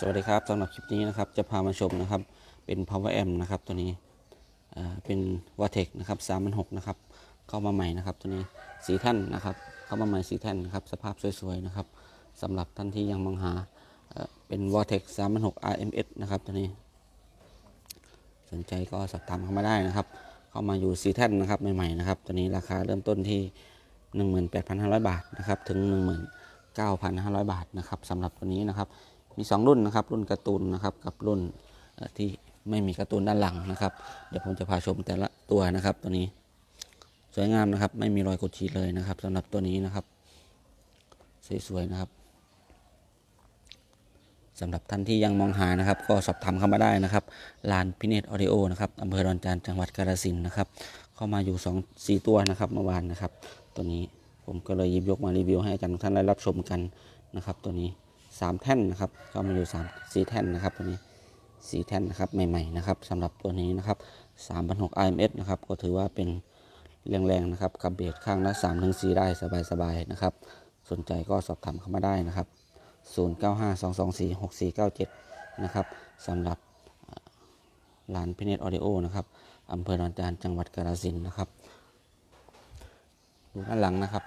สวัสดีครับสำหรับคลิปนี้นะครับจะพามาชมนะครับเป็น power amp นะครับตัวนี้เป็น v a t e c นะครับ3,600นะครับเข้ามาใหม่นะครับตัวนี้สีแท่านนะครับ เข้ามาใหม่สีแท่นนะครับสภาพสวยๆนะครับสำหรับท่านที่ยังมองหาเอ่อเป็น v a t e c 3,600 RMS นะครับตัวนี้ สนใจก็สอบถามเข้ามาได้นะครับ เข้ามาอยู่สีแท่นนะครับใหม่ๆนะครับตัวนี้ราคาเริ่มต้นที่ 18,500 บาทนะครับถึง 19,500 บาทนะครับสำหรับตัวนี้นะครับ มี 2 รุ่นนะครับ รุ่นการ์ตูนนะครับกับรุ่นที่ไม่มีการ์ตูนด้านหลังนะครับ เดี๋ยวผมจะพาชมแต่ละตัวนะครับ ตัวนี้สวยงามนะครับ ไม่มีรอยกดขีดเลยนะครับสำหรับตัวนี้นะครับ สวยๆนะครับสำหรับท่านที่ยังมองหานะครับ ก็สอบถามเข้ามาได้นะครับลานพิเนตออดิโอนะครับอำเภอดอนจานจังหวัดกาฬสินนะครับ เข้ามาอยู่2 4ตัวนะครับเมื่อวานนะครับ ตัวนี้ผมก็เลยยิบยกมารีวิวให้อาจารย์ทุกท่านได้รับชมกันนะครับ ตัวนี้ สามแท่นนะครับ ก็มาอยู่สามสี่แท่นนะครับตัวนี้สี่แท่นนะครับใหม่ๆนะครับสำหรับตัวนี้นะครับสามพันหก IMS นะครับก็ถือว่าเป็นแรงๆนะครับกับเบสข้างละสามถึงสี่ได้สบายๆนะครับ สนใจก็สอบถามเข้ามาได้นะครับศูนย์เก้าห้าสองสองสี่หกสี่เก้าเจ็ดนะครับสำหรับอ่าร้านพิเนตออดิโอนะครับอำเภอดอนจานจังหวัดกาฬสินธุ์นะครับดูด้านหลังนะครับ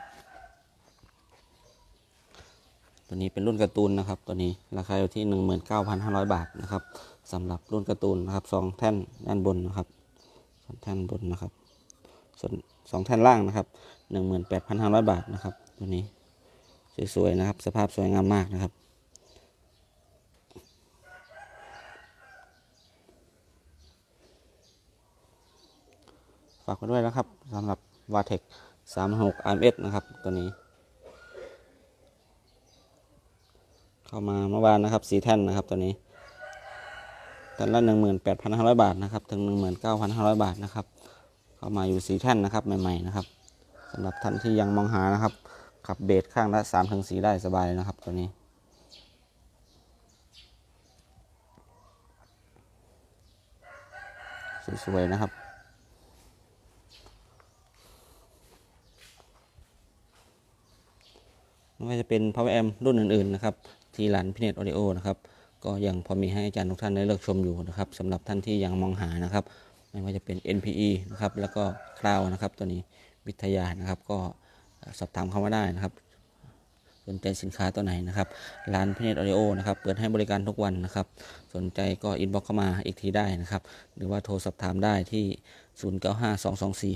ตัวนี้เป็นรุ่นการ์ตูนนะครับ ตัวนี้ราคาอยู่ที่ 19,500 บาทนะครับสำหรับรุ่นการ์ตูนนะครับสองแท่นด้านบนนะครับสองแท่นบนนะครับ ส่วนสองแท่นล่างนะครับ 18,500 บาทนะครับ ตัวนี้สวยๆนะครับ สภาพสวยงามมากนะครับฝากไว้ด้วยนะครับสำหรับ v a t e c 36 RMS นะครับ ตัวนี้ เข้ามาเมื่อวานนะครับสีแท่นนะครับตัวนี้แท่นละหนึ่งหมื่นแปดพันห้าร้อยบาทนะครับถึงหนึ่งหมื่นเก้าพันห้าร้อยบาทนะครับ เข้ามาอยู่สีแท่นนะครับใหม่ๆนะครับสำหรับท่านที่ยังมองหานะครับ ขับเบสข้างละสามถึงสีได้สบายเลยนะครับตัวนี้สวยๆนะครับไม่ว่าจะเป็น Power Amp รุ่นอื่นๆนะครับ ที่ร้านพิเนตออดิโอนะครับ ก็ยังพอมีให้อาจารย์ทุกท่านได้เลือกชมอยู่นะครับสำหรับท่านที่ยังมองหานะครับ ไม่ว่าจะเป็น NPE นะครับ แล้วก็คลาวนะครับ ตัวนี้วิทยานะครับ ก็สอบถามเข้ามาได้นะครับสนใจสินค้าตัวไหนนะครับ ร้านพิเนตออดิโอนะครับ เปิดให้บริการทุกวันนะครับ สนใจก็อินบ็อกเข้ามาอีกทีได้นะครับ หรือว่าโทรสอบถามได้ที่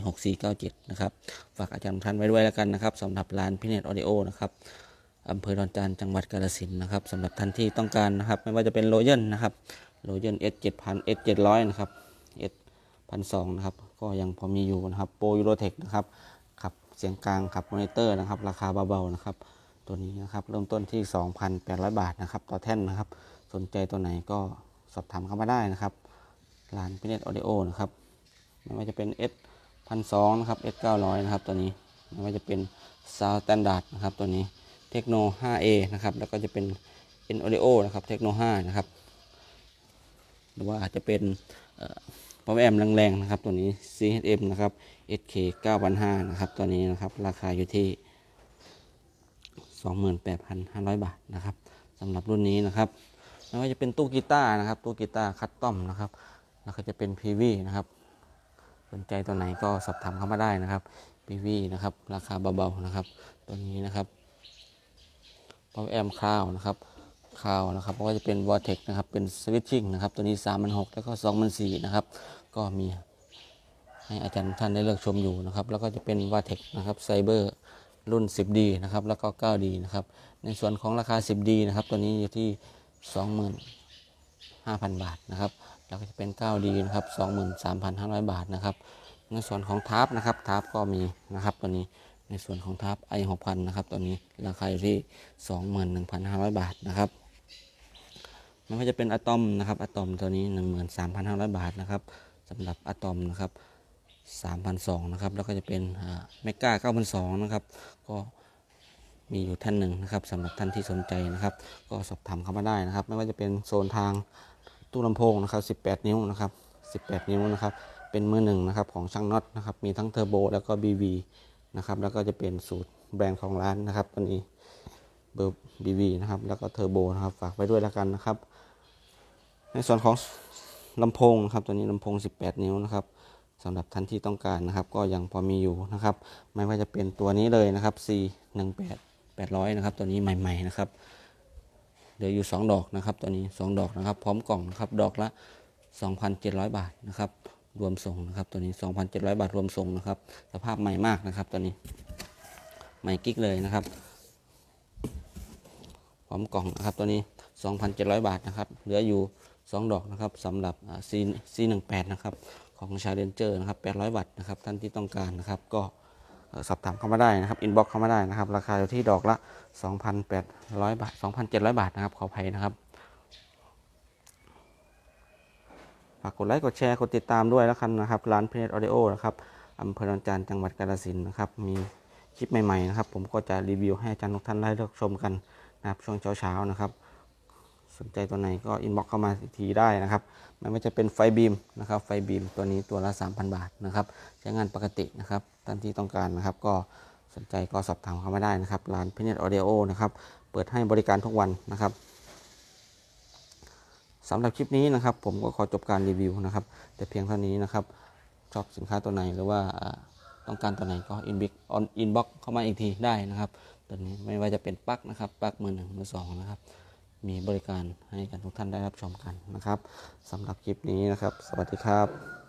0952246497 นะครับ ฝากอาจารย์ทุกท่านไว้ด้วยแล้วกันนะครับสำหรับร้านพิเนตออดิโอนะครับ อำเภอดอนจานจังหวัดกาฬสินนะครับสำหรับท่านที่ต้องการนะครับ ไม่ว่าจะเป็นโรเยนนะครับโรเยน S 7000 S 700นะครับ S 1,200นะครับ ก็ยังพอมีอยู่นะครับโปรยูโรเทคนะครับขับเสียงกลางขับมอนิเตอร์นะครับ ราคาเบาๆนะครับ ตัวนี้นะครับเริ่มต้นที่ 2,800 บาทนะครับ ต่อแท่นนะครับ สนใจตัวไหนก็สอบถามเข้ามาได้นะครับร้านพิเนตออดิโอนะครับไม่ว่าจะเป็น S พันสองนะครับ S 9 0 0นะครับตัวนี้ไม่ว่าจะเป็น Sound Standard นะครับตัวนี้ เทคโน 5A นะครับ แล้วก็จะเป็น N Audio นะครับเทคโน 5 นะครับ หรือว่าอาจจะเป็นพาวเวอร์แอมแรงๆนะครับ ตัวนี้ CHM นะครับ SK 9,500นะครับ ตัวนี้นะครับ ราคาอยู่ที่ 28,500 บาทนะครับสำหรับรุ่นนี้นะครับไม่ว่าจะเป็นตู้กีตาร์นะครับ ตู้กีตาร์คัสตอมนะครับ แล้วก็จะเป็น PV นะครับ สนใจตัวไหนก็สอบถามเข้ามาได้นะครับ PV นะครับ ราคาเบาๆนะครับ ตัวนี้นะครับ Power Amp คาวนะครับคาวนะครับก็จะเป็น Vortex นะครับเป็น Switching นะครับตัวนี้ 3 6 0 0แล้วก็2 4 0 0นะครับก็มีให้อาจารย์ท่านได้เลือกชมอยู่นะครับแล้วก็จะเป็น Vortex นะครับ Cyber รุ่น 10D นะครับแล้วก็ 9D นะครับในส่วนของราคา 10D นะครับตัวนี้อยู่ที่ 25,000 บาทนะครับแล้วก็จะเป็น 9D นะครับ23,500 บาทนะครับในส่วนของทาร์ปนะครับทาร์ปก็มีนะครับตัวนี้ ในส่วนของทาร์ปไอหกพันนะครับตัวนี้ราคาอยู่ที่สองหมื่นหนึ่งพันห้าร้อยบาทนะครับไม่ว่าจะเป็นอะตอมนะครับอะตอมตัวนี้หนึ่งหมื่นสามพันห้าร้อยบาทนะครับสำหรับอะตอมนะครับสามพันสองนะครับแล้วก็จะเป็นเมกาเก้าพันสองนะครับก็มีอยู่ท่านหนึ่งนะครับสำหรับท่านที่สนใจนะครับ ก็สอบถามเข้ามาได้นะครับ ไม่ว่าจะเป็นโซนทางตู้ลำโพงนะครับ 18 นิ้วนะครับ 18 นิ้วนะครับ เป็นมือหนึ่งนะครับของช่างน็อตนะครับ มีทั้งเทอร์โบแล้วก็ BV นะครับ แล้วก็จะเป็นสูตรแบรนด์ของร้านนะครับตัวนี้เบอร์ BV นะครับ แล้วก็เทอร์โบนะครับ ฝากไว้ด้วยแล้วกันนะครับ ในส่วนของลำโพงนะครับตัวนี้ลำโพง 18 นิ้วนะครับสำหรับท่านที่ต้องการนะครับ ก็ยังพอมีอยู่นะครับ ไม่ว่าจะเป็นตัวนี้เลยนะครับ C 1 8 800นะครับ ตัวนี้ใหม่ๆนะครับเหลืออยู่ 2 ดอกนะครับ ตัวนี้ 2 ดอกนะครับ พร้อมกล่องนะครับ ดอกละ 2,700 บาทนะครับ รวมส่งนะครับ ตัวนี้ 2,700 บาทรวมส่งนะครับ สภาพใหม่มากนะครับ ตัวนี้ ใหม่กิ๊กเลยนะครับ พร้อมกล่องนะครับ ตัวนี้ 2,700 บาทนะครับ เหลืออยู่ 2 ดอกนะครับสำหรับอ่า C C18 นะครับของชาเลนเจอร์นะครับ 800วัตต์นะครับ ท่านที่ต้องการนะครับ ก็สอบถามเข้ามาได้นะครับ อินบ็อกเข้ามาได้นะครับ ราคาอยู่ที่ดอกละ 2,800 บาท 2,700 บาทนะครับ ขออภัยนะครับ ฝากกดไลค์กดแชร์กดติดตามด้วยแล้วกันนะครับ ร้านเพจออเดโอนะครับอำเภอดอนจานจังหวัดกาฬสินธุ์นะครับ มีคลิปใหม่ๆนะครับ ผมก็จะรีวิวให้อาจารย์ทุกท่านได้เลือกชมกันนะครับ ช่วงเช้าๆนะครับ สนใจตัวไหนก็อินบ็อกเข้ามาอีกทีได้นะครับไม่ว่าจะเป็นไฟบีมนะครับ ไฟบีมตัวนี้ตัวละ 3,000 บาทนะครับ ใช้งานปกตินะครับท่านที่ต้องการนะครับ ก็สนใจก็สอบถามเข้ามาได้นะครับ ร้านเพเนตออเดโอนะครับ เปิดให้บริการทุกวันนะครับ สำหรับคลิปนี้นะครับ ผมก็ขอจบการรีวิวนะครับ แต่เพียงเท่านี้นะครับ ชอบสินค้าตัวไหนหรือว่าต้องการตัวไหนก็อินบิ๊กออนอินบ็อกเข้ามาอีกทีได้นะครับตัวนี้ไม่ว่าจะเป็นปลั๊กนะครับปลั๊กมือหนึ่งมือสองนะครับ มีบริการให้กันทุกท่านได้รับชมกันนะครับสำหรับคลิปนี้นะครับ สวัสดีครับ